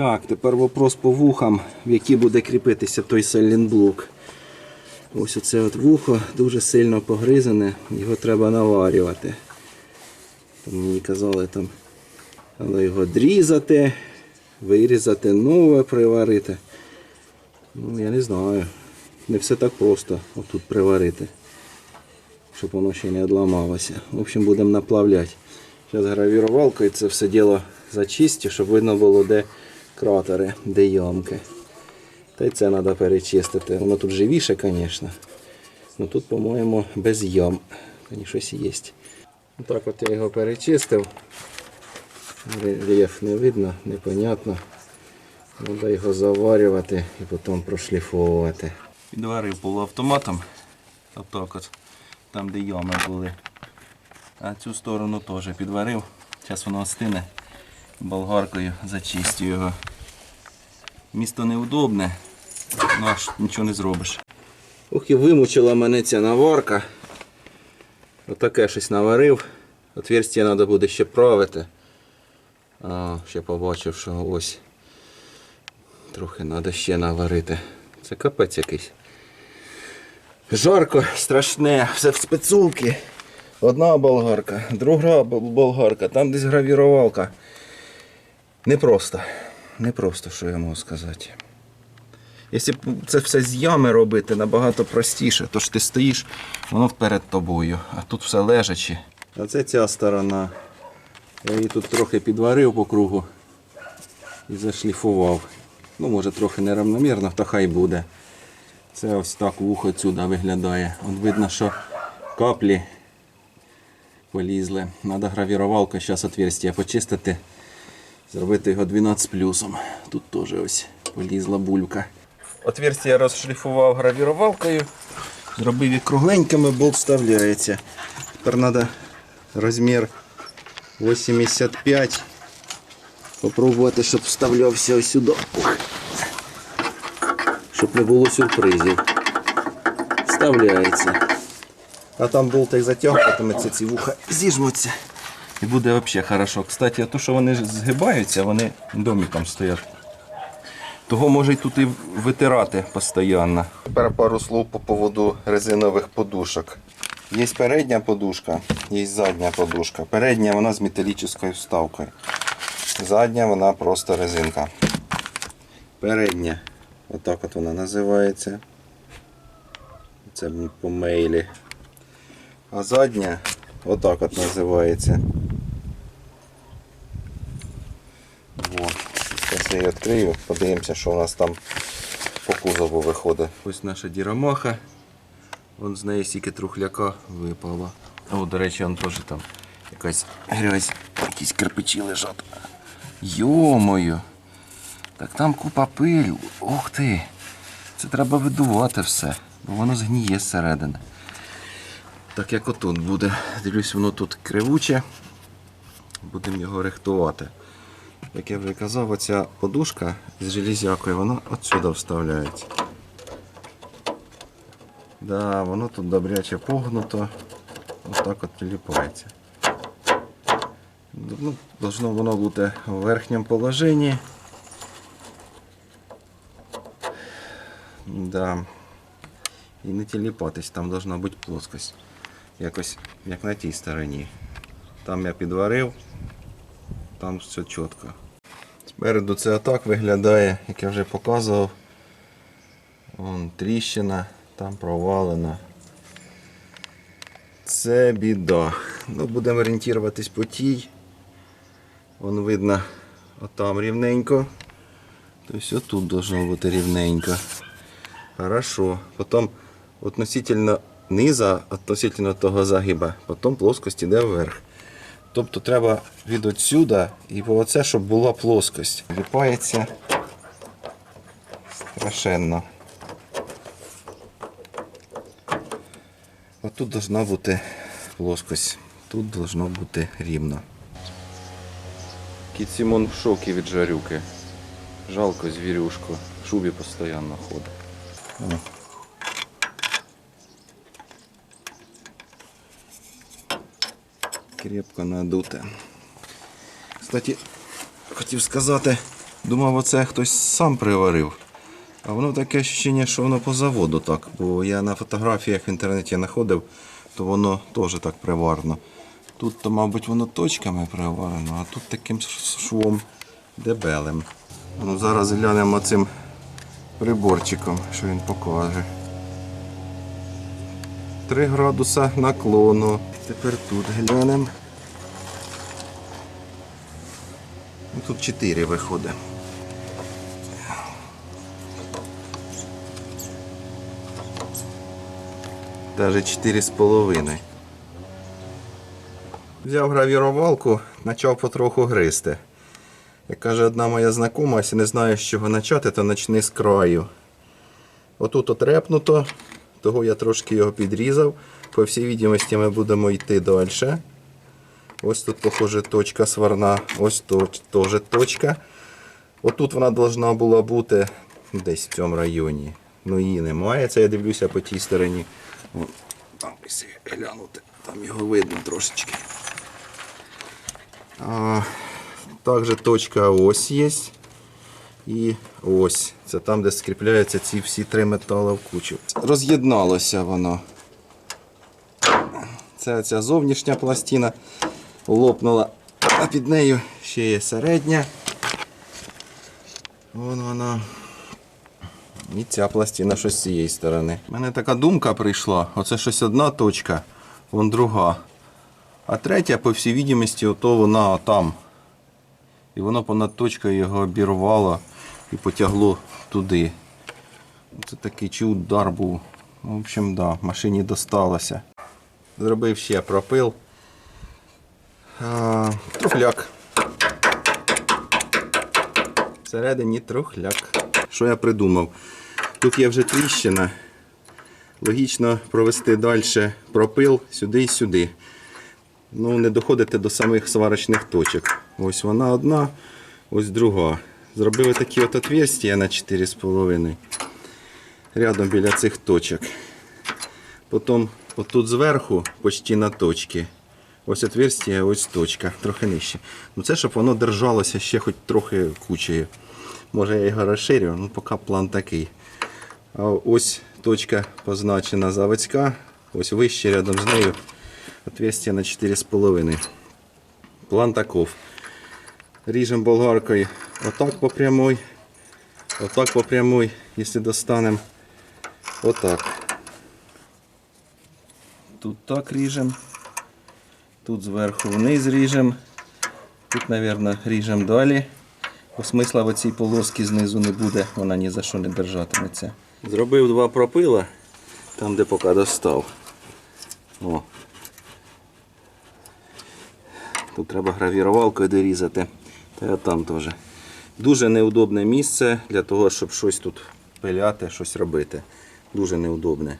Так, тепер вопрос по вухам, в які буде кріпитися той селінблок. Ось оце от вухо дуже сильно погризане, його треба наварювати. Там мені казали там, але його дрізати, вирізати, нове приварити. Ну, я не знаю. Не все так просто отут приварити, щоб воно ще не одламалося. В общем, будемо наплавляти. Зараз гравірувалкою це все діло зачистю, щоб видно було, де кратери, де ямки. Та й це треба перечистити. Воно тут живіше, звісно. Ну тут, по-моєму, без ям. Та щось є. Так от я його перечистив. Рельєф не видно, непонятно. Треба його заварювати і потім прошліфовувати. Підварив полуавтоматом. Отак от. Там, де ями були. А цю сторону теж підварив. Зараз воно остине. Болгаркою зачистю його. Місто неудобне, ну аж нічого не зробиш. Ох і вимучила мене ця наварка. Отаке щось наварив. Отверстя треба буде ще правити. А, ще побачив, що ось трохи треба ще наварити. Це капець якийсь. Жарко, страшне, все в спецулки. Одна болгарка, друга болгарка, там десь гравірувалка. Непросто. Непросто, що я можу сказати. Якщо це все з ями робити, набагато простіше. Тож ти стоїш, воно перед тобою, а тут все лежачи. А це ця сторона. Я її тут трохи підварив по кругу і зашліфував. Ну, може трохи неравномірно, то хай буде. Це ось так вухо отсюди виглядає. От видно, що каплі полізли. Надо гравірувалкою зараз отверстие почистити. Зробити його 12 плюсом. Тут теж ось полізла булька. Отверстие розшліфував гравірувалкою. Зробив їх кругленькими, болт вставляється. Тепер треба розмір 85. Попробувати, щоб вставлявся ось сюди. Щоб не було сюрпризів. Вставляється. А там болтик затягуватиметься, ці вуха зіжмуться. І буде взагалі хорошо. Кстати, то, що вони згибаються, вони домиком стоять. Того може й тут і витирати постійно. Тепер пару слов по поводу резинових подушок. Є передня подушка, є задня подушка. Передня вона з металічною вставкою. Задня вона просто резинка. Передня, отак от вона називається. Це по мейлі. А задня отак от називається. Вот. Зараз я відкрию, подивимося, що у нас там по кузову виходить. Ось наша дірамаха. Вон з неї стільки трухляка випало. О, до речі, он теж там якась грязь, якісь кирпичі лежать. Йо-моє! Так там купа пилю. Ух ти! Це треба видувати все, бо воно згніє зсередини. Так як отут буде. Дивлюсь, воно тут кривуче. Будемо його рихтувати. Як я вже казав, оця подушка з железякою, вона отсюди вставляється. Да, воно тут добряче погнуто. Отак от ліпається. Ну, должно воно бути в верхньому положенні. Да. І не тіліпатись, там должна бути плоскость. Якось як на тій стороні. Там я підварив, там все чітко. Спереду це отак виглядає, як я вже показував. Вон тріщина, там провалена. Це біда. Ну, будемо орієнтуватись по тій. Вон видно, отам рівненько. Тобто отут должно бути рівненько. Хорошо. Потім относительно низа, относительно того загиба, потім плоскость йде вверх. Тобто треба від отсюда і по оце, щоб була плоскость. Ліпається страшенно. Отут должна бути плоскость. Тут должно бути рівно. Кіт Сімон в шокі від жарюки. Жалко звірюшку. В шубі постійно ходить. Крепко надуте. Кстати, хотів сказати, Думав, оце хтось сам приварив. А воно таке ощущення, що воно по заводу так. Бо я на фотографіях в інтернеті знаходив, то воно теж так приварено. Тут, то, мабуть, воно точками приварено, а тут таким швом дебелим. Ну, зараз глянемо цим приборчиком, що він покаже. 3 градуса наклону. Тепер тут глянемо. Ну, Тут 4 виходить. Даже 4,5. Взяв гравірувалку, почав потроху гризти. Як каже одна моя знакома, якщо не знаєш, з чого почати, то почни з краю. Отут отрепнуто, того я трошки його підрізав. По всій відомості ми будемо йти далі. Ось тут, похоже, точка сварна, ось тут теж точка. Отут вона повинна була бути десь в цьому районі. Ну її немає, це я дивлюся по тій стороні. Там ось глянути, там його видно трошечки. А, також точка ось є. І ось. Це там, де скріпляються ці всі три метали в кучу. Роз'єдналося воно. Це ця зовнішня пластина лопнула, а під нею ще є середня. Вон вона. І ця пластина щось з цієї сторони. У мене така думка прийшла. Оце щось одна точка, вон друга. А третя, по всій відомості, ото вона там. І воно понад точкою його обірвало і потягло туди. Це такий чи удар був. В общем, да, машині досталося. Зробив ще пропил. Трухляк. Всередині трухляк. Що я придумав? Тут є вже тріщина. Логічно провести далі пропил сюди і сюди. Ну, не доходити до самих сварочних точок. Ось вона одна, ось друга. Зробили такі от отверстия на 4,5 рядом біля цих точок. Потім отут зверху, почти на точці. Ось отверстие, ось точка, трохи нижче. Ну це щоб воно держалося ще хоч трохи кучею. Може я його розширю, ну поки план такий. А ось точка позначена заводська, ось вище рядом з нею отверстие на 4,5. План таков. Ріжемо болгаркою отак по прямой, отак по прямой, якщо достанемо. Отак. Тут так ріжемо. Тут зверху вниз ріжемо. Тут, мабуть, ріжемо далі. Бо смисла в цій полоски знизу не буде, вона ні за що не держатиметься. Зробив два пропила, там де поки достав. О. Тут треба гравірувалкою дорізати. Та там теж. Дуже неудобне місце для того, щоб щось тут пиляти, щось робити. Дуже неудобне.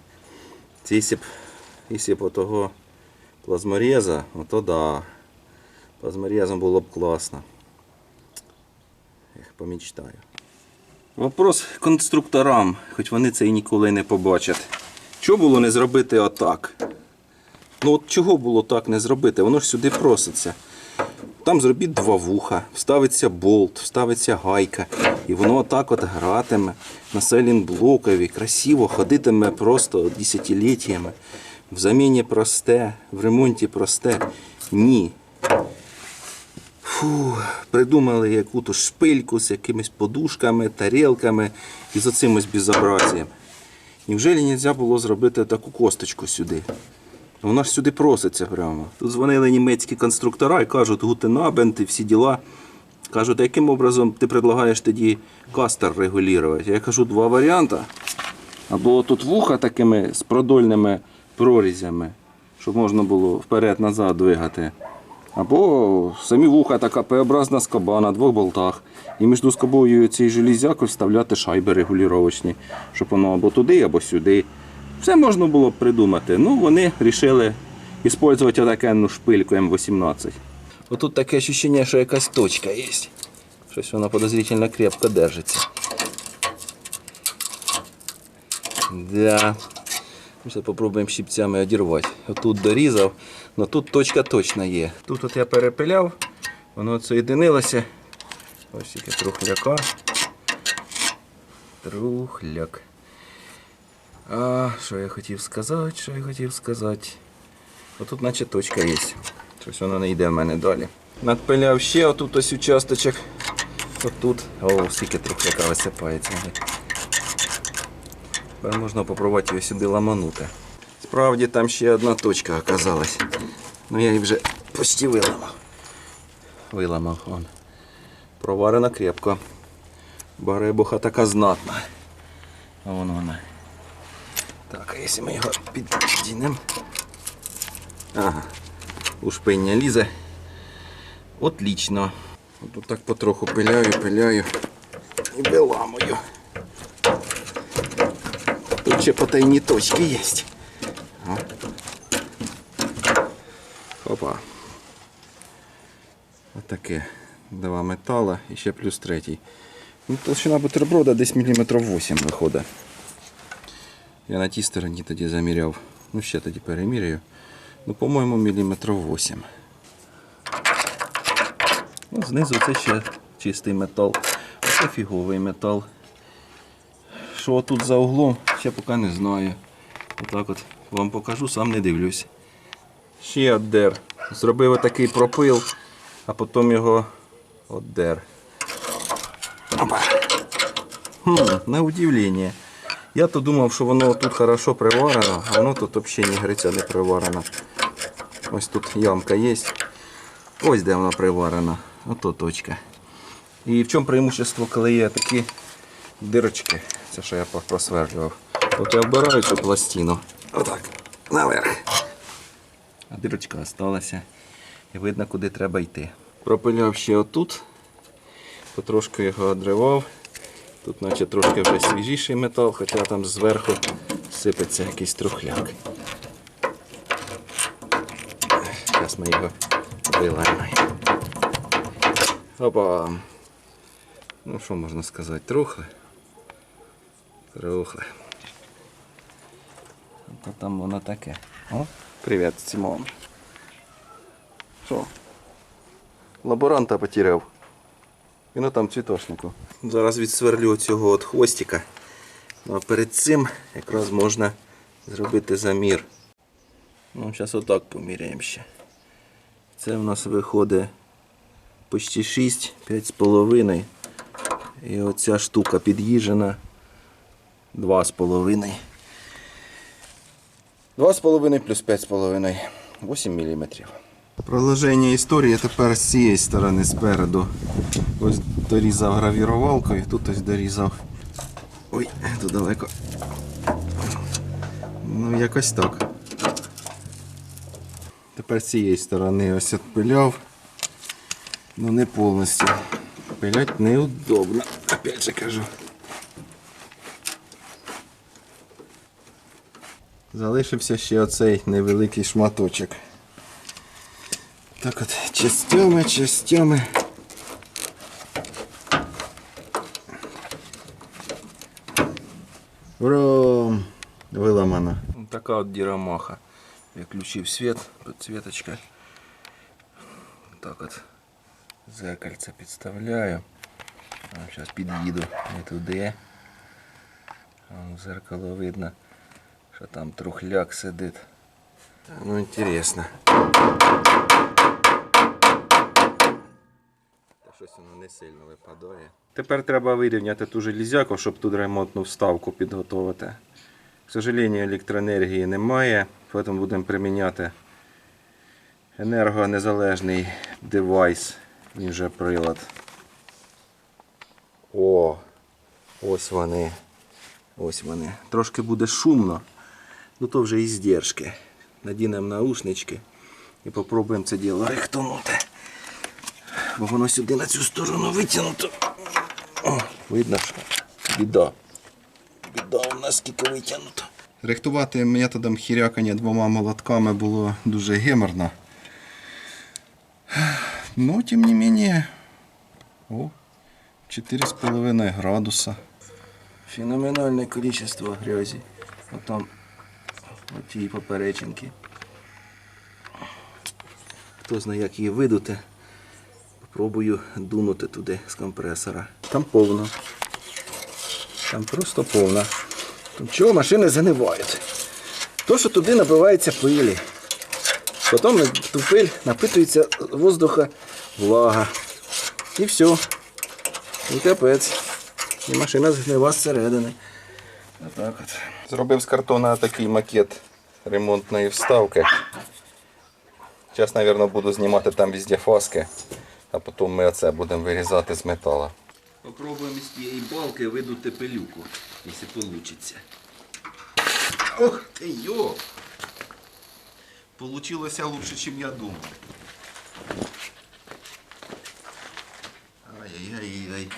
Це якщо б отого плазмореза, ото да. Плазморезом було б класно. Ех, помічтаю. Вопрос конструкторам, хоч вони це і ніколи не побачать. Чого було не зробити отак? Ну от чого було так не зробити? Воно ж сюди проситься. Там зробіть два вуха, вставиться болт, вставиться гайка, і воно отак от гратиме на селінблокові, красиво ходитиме просто десятиліттями. В заміні просте, в ремонті просте. Ні. Фу, придумали яку-то шпильку з якимись подушками, тарілками і з оцим ось безобразієм. Не можна було зробити таку косточку сюди? Вона ж сюди проситься прямо. Тут дзвонили німецькі конструктора і кажуть, гутенабент і всі діла. Кажуть, яким образом ти предлагаєш тоді кастер регулювати? Я кажу, два варіанти. Або тут вуха такими з продольними прорізями, щоб можна було вперед-назад двигати. Або самі вуха така П-образна скоба на двох болтах. І між скобою і цією железякою вставляти шайби регулювачні, щоб воно або туди, або сюди. Все можна було б придумати. Ну, вони вирішили використовувати таку шпильку М18. Отут таке відчуття, що якась точка є. Щось вона подозрительно крепко держиться. Да. Зараз спробуємо щипцями одірвати. Отут дорізав, але тут точка точно є. Тут от я перепиляв, воно соєдинилося. Ось тільки трухляка. Трухляк. А, що я хотів сказати, що я хотів сказати. Отут наче точка є. Щось воно не йде в мене далі. Надпиляв ще отут ось участочок. Отут. О, скільки трухляка висипається. Тепер можна попробувати його сюди ламанути. Справді там ще одна точка оказалась. Ну я її вже почти виламав. Виламав он. Проварена крепко. Баребуха така знатна. Вон вона. Так, а якщо ми його піддінемо. Ага. Ушпиння лізе. Отлично. Тут так потроху пиляю, пиляю і виламую. Ще потайні точки є. Опа. Отаке. Два метала і ще плюс третій. Ну, толщина бутерброда десь міліметрів 8 виходить. Я на тій стороні тоді заміряв. Ну, ще тоді переміряю. Ну, по-моєму, міліметрів 8. Ну, знизу це ще чистий метал. Це фіговий метал. Що тут за углом, ще поки не знаю. Отак от вам покажу, сам не дивлюсь. Ще оддер. Зробив отакий пропил, а потім його оддер. Опа. Хм, на удивлення. Я то думав, що воно тут хорошо приварено, а воно тут взагалі ні гриця не приварено. Ось тут ямка є. Ось де вона приварена. Ото точка. І в чому преимущество, коли є такі дирочки, це що я просверлював. От я вбираю цю пластину. Отак. Наверх. А дирочка залишилася. І видно, куди треба йти. Пропиляв ще отут. Потрошки його одривав. Тут наче трошки вже свіжіший метал, хоча там зверху сипеться якийсь трухляк. Зараз ми його вилаємо. Опа. Ну що можна сказати? Трухли. Трухли. То там воно таке. О, привіт, Сімон. Що? Лаборанта потеряв. Він там цвітошнику. Зараз відсверлю цього от хвостика. Ну, а перед цим якраз можна зробити замір. Ну, зараз отак поміряємо ще. Це в нас виходить почти 6, 5,5. І оця штука під'їжджена 2,5. 2,5 плюс 5,5. 8 мм. Продовження історії тепер з цієї сторони спереду. Ось дорізав гравірувалкою, тут ось дорізав. Ой, тут далеко. Ну, якось так. Тепер з цієї сторони ось відпиляв. Ну не повністю. Пилять неудобно. Опять же кажу. Залишився ще оцей невеликий шматочок. Так от, частями, частями. Ура! Виламана. Така от дірамаха. Я включив світ, підсвіточка. Так от зеркальце підставляю. Зараз під'їду не туди. Зеркало видно, що там трухляк сидить. Ну інтересно. Щось воно не сильно випадає. Тепер треба вирівняти ту железяку, щоб тут ремонтну вставку підготувати. К сожалению, електроенергії немає, тому будемо приміняти енергонезалежний девайс, він же прилад. О, ось вони. Ось вони. Трошки буде шумно, ну то вже і здержки. Надінемо наушнички і попробуємо це діло рихтонути. Бо воно сюди на цю сторону витягнуто. О, видно, що біда. Біда у нас скільки витягнуто. Рихтувати методом хірякання двома молотками було дуже геморно. Ну, тим не менее, о, 4,5 градуса. Феноменальне количество грязі. Там от тієї поперечинки. Хто знає, як її видути. Пробую дунути туди з компресора. Там повно. Там просто повно. Тут чого машини занивають? То, що туди набивається пилі. Потім на ту пиль напитується воздуха влага. І все. І капець. І машина згнива зсередини. Отак от. Зробив з картона такий макет ремонтної вставки. Зараз, мабуть, буду знімати там везде фаски, а потім ми оце будемо вирізати з металу. Попробуємо з цієї балки видути пилюку, якщо вийде. Ох ти йо! Получилося лучше, ніж я думав. Ай-яй-яй-яй.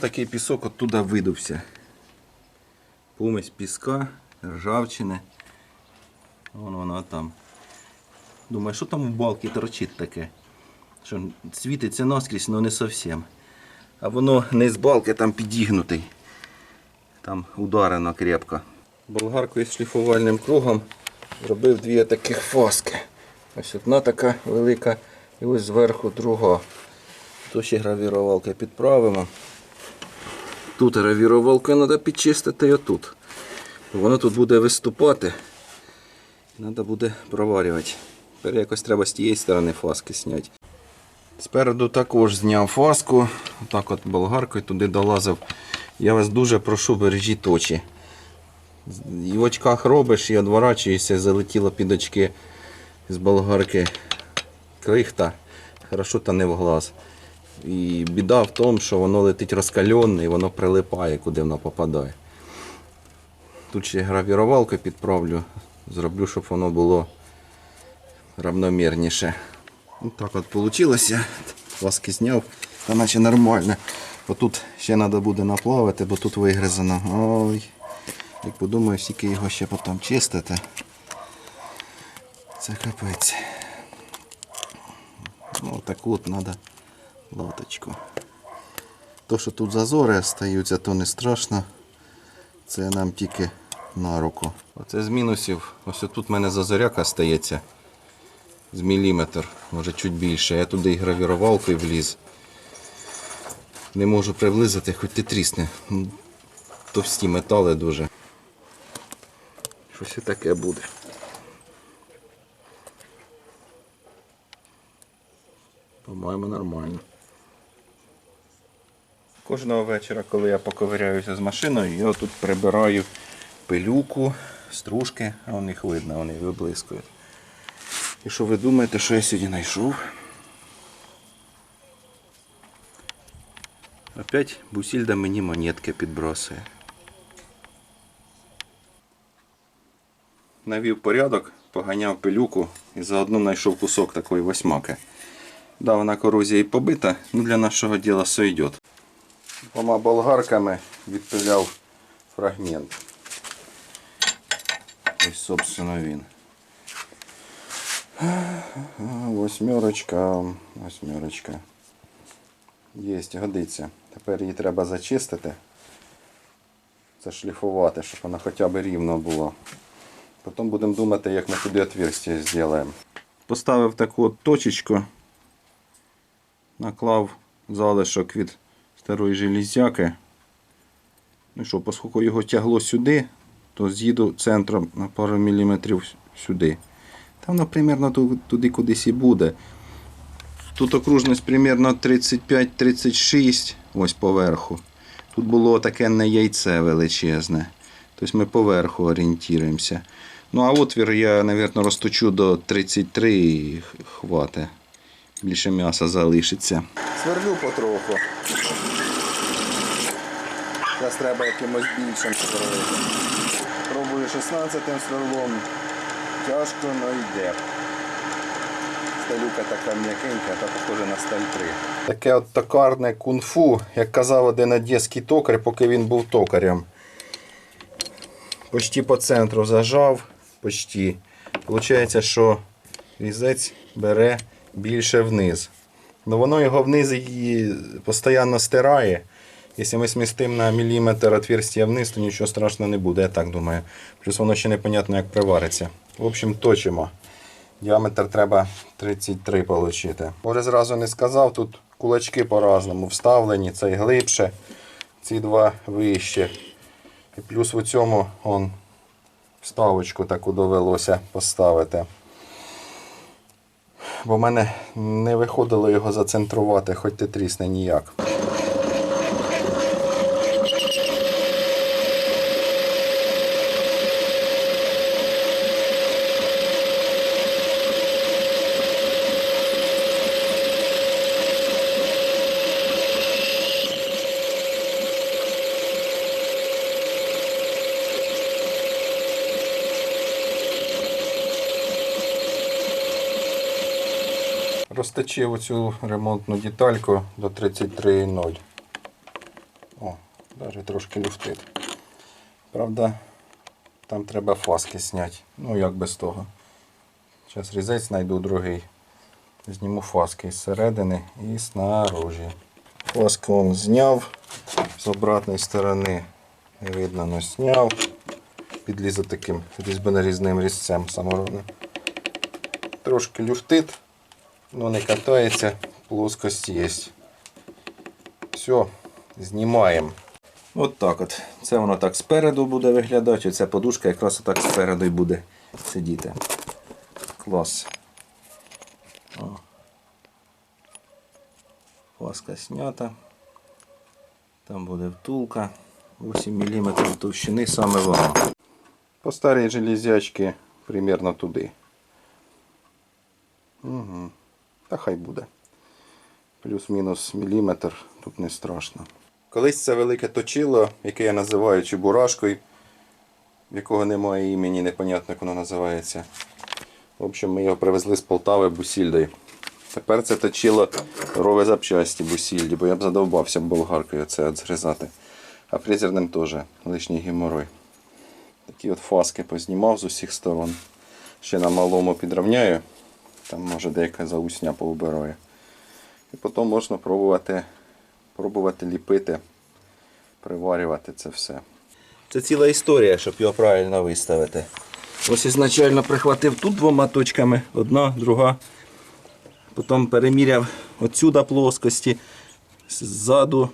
Такий пісок оттуда видувся. Помесь піска, ржавчини. Вон вона там. Думаю, що там в балці торчить таке? Що світиться наскрізь, але не зовсім. А воно не з балки там підігнутий. Там ударено крепко. Болгаркою з шліфувальним кругом зробив дві таких фаски. Ось одна така велика і ось зверху друга. Тут ще гравірувалка підправимо. Тут гравірувалкою треба підчистити і отут. Воно тут буде виступати. Треба буде проварювати. Тепер якось треба з тієї сторони фаски зняти. Спереду також зняв фаску. Отак от болгаркою туди долазив. Я вас дуже прошу, бережіть очі. І в очках робиш і відворачуєшся, залетіло під очки з болгарки крихта. Хорошо та не в глаз. І біда в тому, що воно летить розкальонне і воно прилипає, куди воно попадає. Тут ще гравірувалку підправлю, зроблю, щоб воно було равномірніше. Ось так от вийшло. Ласки зняв, та наче нормально. Отут ще треба буде наплавити, бо тут вигризано. Ой. Як подумаю, скільки його ще потім чистити. Це капець. Ну, таку от треба латочку. То, що тут зазори стаються, то не страшно. Це нам тільки на руку. Оце з мінусів. Ось тут в мене зазоряка стається з міліметр, може чуть більше. Я туди і гравірувалкою вліз. Не можу приблизити, хоч ти трісне. Товсті метали дуже. Щось і таке буде. По-моєму, нормально. Кожного вечора, коли я поковиряюся з машиною, я тут прибираю пилюку, стружки, а у них видно, вони виблискують. І що ви думаєте, що я сьогодні знайшов? Опять Бусільда мені монетки підбросує. Навів порядок, поганяв пилюку і заодно знайшов кусок такої восьмаки. Да, вона корозія і побита, ну для нашого діла сойдет. Двома болгарками відпиляв фрагмент. Ось, собственно, він. Восьмерочка, восьмерочка. Єсть, годиться. Тепер її треба зачистити, зашліфувати, щоб вона хоча б рівно була. Потім будемо думати, як ми туди отверстие зробимо. Поставив таку от точечку, наклав залишок від старої железяки. Ну що, оскільки його тягло сюди, то з'їду центром на пару міліметрів сюди. Там воно примерно туди кудись і буде. Тут окружність примерно 35-36, ось поверху. Тут було таке не яйце величезне. Тобто ми поверху орієнтуємося. Ну а отвір я, мабуть, розточу до 33 і хватить. Більше м'яса залишиться. Сверлю потроху. Зараз треба якимось більшим сверлити. Пробую 16 сверлом. Тяжко, але йде. Сталюка така м'якенька, та похоже на сталь 3. Таке от токарне кунг-фу, як казав один одеський токар, поки він був токарем. Почти по центру зажав, почти. Получається, що різець бере більше вниз. Ну воно його вниз постійно стирає. Якщо ми смістимо на міліметр отверстия вниз, то нічого страшного не буде, я так думаю. Плюс воно ще непонятно як привариться. В общем, точимо. Діаметр треба 33 отримати. Може зразу не сказав, тут кулачки по-разному вставлені, цей глибше, ці два вище. І плюс в цьому он, вставочку таку довелося поставити. Бо в мене не виходило його зацентрувати, хоч ти трісне ніяк. Розточив оцю ремонтну детальку до 33,0. О, навіть трошки люфтить. Правда, там треба фаски зняти. Ну як без того. Зараз різець знайду другий. Зніму фаски з середини і снаружи. Фаску он зняв з обратної сторони. Не видно, но зняв. Підлізу таким різьбонарізним різцем саморобним. Трошки люфтить. Ну не катається, плоскость є. Все, знімаємо. От так от. Це воно так спереду буде виглядати, оця подушка якраз отак спереду і буде сидіти. Клас. О. Фаска снята. Там буде втулка. 8 мм товщини саме воно. По старій железячці примерно туди. Угу. Та хай буде. Плюс-мінус міліметр, тут не страшно. Колись це велике точило, яке я називаю чебурашкою, якого немає імені, непонятно як воно називається. В общем, ми його привезли з Полтави бусільдою. Тепер це точило рове запчасті бусільді, бо я б задовбався болгаркою це от згризати. А фрезерним теж лишній геморой. Такі от фаски познімав з усіх сторон. Ще на малому підрівняю. Там може деяка заусня поубирає. І потім можна пробувати, пробувати ліпити, приварювати це все. Це ціла історія, щоб його правильно виставити. Ось ізначально прихватив тут двома точками, одна, друга. Потім переміряв отсюда плоскості, ззаду.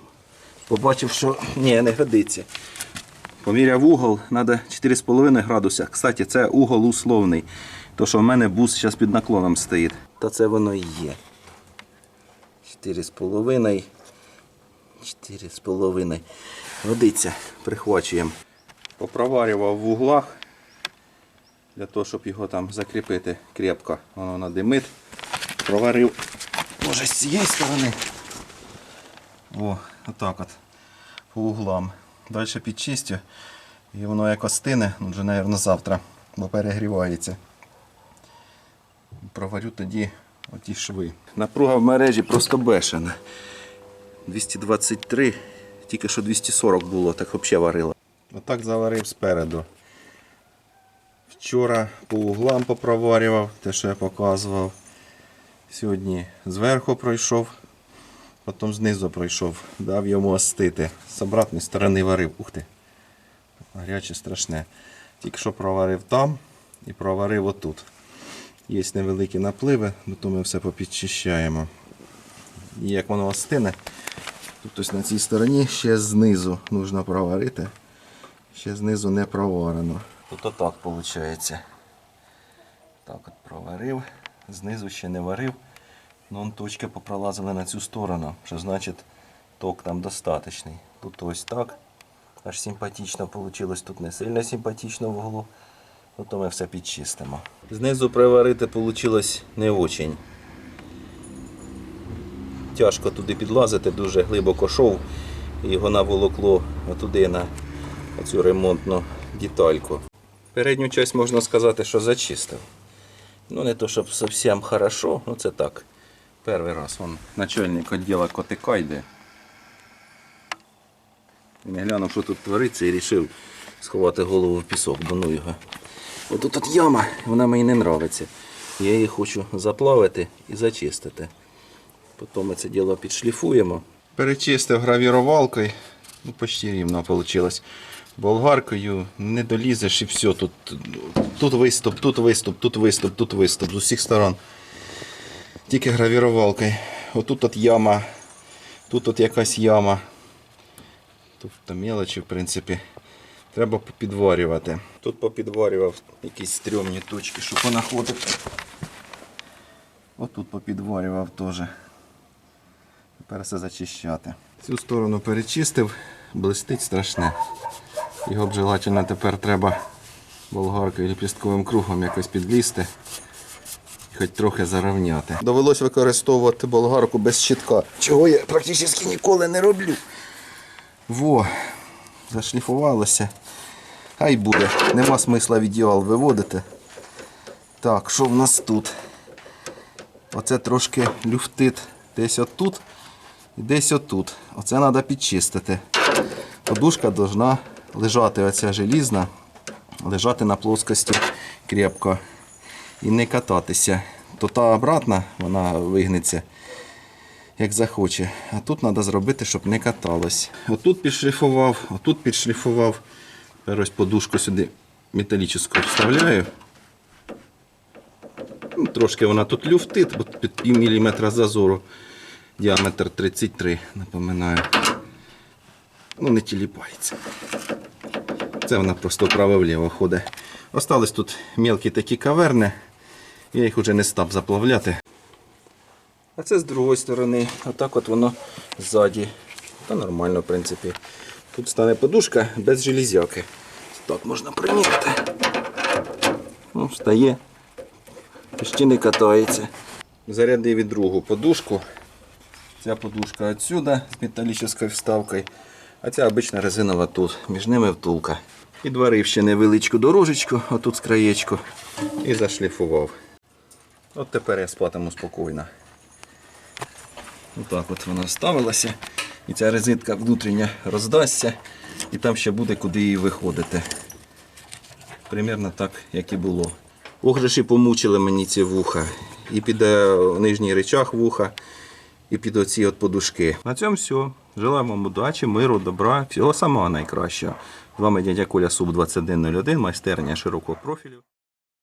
Побачив, що ні, не годиться. Поміряв угол, треба 4,5 градуса. Кстати, це угол условний. То, що в мене бус зараз під наклоном стоїть. Та це воно і є. 4,5. 4,5. Годиться, прихвачуємо. Попроварював в углах. Для того, щоб його там закріпити крепко. Воно надимить. Проварив. Може з цієї сторони. О, отак от. По углам. Далі підчистю. І воно як остине, ну вже, мабуть, завтра, бо перегрівається. Проварю тоді оті шви. Напруга в мережі просто бешена. 223, тільки що 240 було, так взагалі варило. Отак заварив спереду. Вчора по углам попроварював, те, що я показував. Сьогодні зверху пройшов, потім знизу пройшов, дав йому остити. З обратної сторони варив. Ух ти. Гаряче страшне. Тільки що проварив там і проварив отут. Є невеликі напливи, то ми все попідчищаємо. І як воно остине, тут на цій стороні ще знизу потрібно проварити. Ще знизу не проварено. Тут отак виходить. Так от проварив, знизу ще не варив. Ну, точки попролазили на цю сторону, що значить ток там достаточний. Тут ось так. Аж симпатично вийшло, тут не сильно симпатично в углу. Ото ми все підчистимо. Знизу приварити вийшло не очень. Тяжко туди підлазити, дуже глибоко шов. І його наволокло туди на цю ремонтну детальку. Передню часть можна сказати, що зачистив. Ну, не то, щоб зовсім хорошо, ну це так. Перший раз вон начальник відділу котика йде. Він глянув, що тут твориться, і вирішив сховати голову в пісок, бо ну його. Отут тут яма, вона мені не подобається. Я її хочу заплавити і зачистити. Потім ми це діло підшліфуємо. Перечистив гравірувалкою, ну почти рівно вийшло. Болгаркою не долізеш і все. Тут, тут виступ, тут виступ, тут виступ, тут виступ з усіх сторон. Тільки гравірувалкою. Отут от яма, тут от якась яма. Тут мелочі, в принципі. Треба попідварювати. Тут попідварював якісь стрьомні точки, щоб понаходити. Отут попідварював теж. Тепер все зачищати. Цю сторону перечистив, блистить страшне. Його б желательно тепер треба болгаркою ліпістковим кругом якось підлізти. Хоч трохи зарівняти. Довелось використовувати болгарку без щитка. Чого я практично ніколи не роблю. Во, зашліфувалося. Хай буде. Нема смисла в виводити. Так, що в нас тут? Оце трошки люфтит десь отут і десь отут. Оце треба підчистити. Подушка повинна лежати, оця желізна, лежати на плоскості крепко і не кататися. То та обратна, вона вигнеться, як захоче. А тут треба зробити, щоб не каталось. Отут підшліфував, отут підшліфував. Тепер ось подушку сюди металічну вставляю. Ну, Трошки вона тут люфтить, бо під пів міліметра зазору. Діаметр 33, напоминаю. Ну, не тіліпається. Це вона просто вправо-вліво ходить. Остались тут мелкі такі каверни. Я їх вже не став заплавляти. А це з другої сторони. Отак от воно ззаді. Та нормально, в принципі. Тут стане подушка без железяки. Так можна приміряти. Ну, встає. Ще не катається. Зарядив і другу подушку. Ця подушка відсюди з металічною вставкою, а ця обична резинова тут. Між ними втулка. Підварив ще невеличку дорожечку, отут з краєчку, і зашліфував. От тепер я спатиму спокійно. Отак от вона ставилася. І ця резинка внутрішня роздасться, і там ще буде куди її виходити. Примірно так, як і було. Огриші помучили мені ці вуха. І під нижній речах вуха, і під оці от подушки. На цьому все. Желаю вам удачі, миру, добра, всього самого найкращого. З вами дядя Коля Суб 2101, майстерня широкого профілю.